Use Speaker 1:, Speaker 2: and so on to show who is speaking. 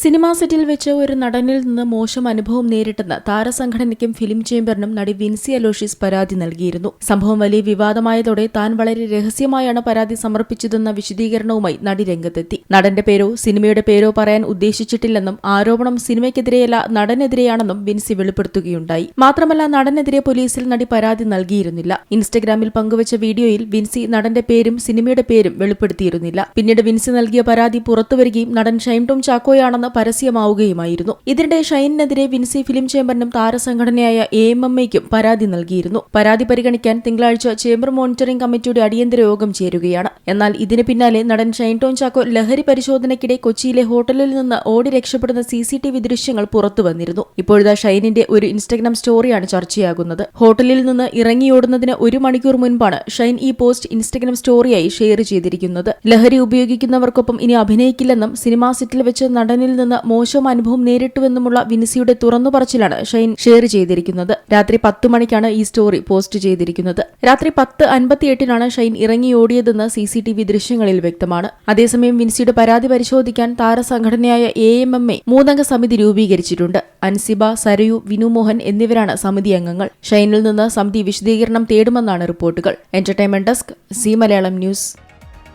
Speaker 1: Cinema സെറ്റിൽ വെച്ച് ഒരു നടനിൽ നിന്ന് മോശം അനുഭവം നേരിട്ടെന്ന് താരസംഘടനയ്ക്കും ഫിലിം ചേംബറിനും നടി വിൻസി അലോഷ്യസ് പരാതി നൽകിയിരുന്നു. സംഭവം വലിയ വിവാദമായതോടെ താൻ വളരെ രഹസ്യമായാണ് പരാതി സമർപ്പിച്ചതെന്ന വിശദീകരണവുമായി നടി രംഗത്തെത്തി. നടന്റെ പേരോ സിനിമയുടെ പേരോ പറയാൻ ഉദ്ദേശിച്ചിട്ടില്ലെന്നും ആരോപണം സിനിമയ്ക്കെതിരെയല്ല നടനെതിരെയാണെന്നും വിൻസി വെളിപ്പെടുത്തുകയുണ്ടായി. മാത്രമല്ല നടനെതിരെ പോലീസിൽ നടി പരാതി നൽകിയിരുന്നില്ല. ഇൻസ്റ്റഗ്രാമിൽ പങ്കുവച്ച വീഡിയോയിൽ വിൻസി നടന്റെ പേരും സിനിമയുടെ പേരും വെളിപ്പെടുത്തിയിരുന്നില്ല. പിന്നീട് വിൻസി നൽകിയ പരാതി പുറത്തുവരികയും നടൻ ഷൈൻ ടോം ചാക്കോയാണെന്ന് പരസ്യമാവുകയുമായിരുന്നു. ഇതിനിടെ ഷൈനിനെതിരെ വിൻസി ഫിലിം ചേംബറിനും താരസംഘടനയായ എ എം എം എയ്ക്കും പരാതി നൽകിയിരുന്നു. പരാതി പരിഗണിക്കാൻ തിങ്കളാഴ്ച ചേംബർ മോണിറ്ററിംഗ് കമ്മിറ്റിയുടെ അടിയന്തര യോഗം ചേരുകയാണ്. എന്നാൽ ഇതിന് പിന്നാലെ നടൻ ഷൈൻ ടോൺ ചാക്കോ ലഹരി പരിശോധനയ്ക്കിടെ കൊച്ചിയിലെ ഹോട്ടലിൽ നിന്ന് ഓടി രക്ഷപ്പെടുന്ന സി സി ടി വി ദൃശ്യങ്ങൾ പുറത്തു വന്നിരുന്നു. ഇപ്പോഴത്തെ ഷൈനിന്റെ ഒരു ഇൻസ്റ്റഗ്രാം സ്റ്റോറിയാണ് ചർച്ചയാകുന്നത്. ഹോട്ടലിൽ നിന്ന് ഇറങ്ങിയോടുന്നതിന് ഒരു മണിക്കൂർ മുൻപാണ് ഷൈൻ ഈ പോസ്റ്റ് ഇൻസ്റ്റഗ്രാം സ്റ്റോറിയായി ഷെയർ ചെയ്തിരിക്കുന്നത്. ലഹരി ഉപയോഗിക്കുന്നവർക്കൊപ്പം ഇനി അഭിനയിക്കില്ലെന്നും സിനിമാ സെറ്റിൽ വെച്ച് നടനിൽ നിന്ന് മോശം അനുഭവം നേരിട്ടുവെന്നുമുള്ള വിൻസിയുടെ തുറന്നു പറച്ചിലാണ് ഷൈൻ ഷെയർ ചെയ്തിരിക്കുന്നത്. രാത്രി പത്ത് മണിക്കാണ് ഈ സ്റ്റോറി പോസ്റ്റ് ചെയ്തിരിക്കുന്നത്. രാത്രി പത്ത് അൻപത്തിയെട്ടിനാണ് ഷെയ്ൻ ഇറങ്ങിയോടിയതെന്ന് സി സി ടി വി ദൃശ്യങ്ങളിൽ വ്യക്തമാണ്. അതേസമയം വിൻസിയുടെ പരാതി പരിശോധിക്കാൻ താരസംഘടനയായ എ എം എം എ മൂന്നംഗ സമിതി രൂപീകരിച്ചിട്ടുണ്ട്. അൻസിബ സരയു വിനുമോഹൻ എന്നിവരാണ് സമിതി അംഗങ്ങൾ. ഷൈനിൽ നിന്ന് സമിതി വിശദീകരണം തേടുമെന്നാണ് റിപ്പോർട്ടുകൾ. Entertainment desk Zee Malayalam news.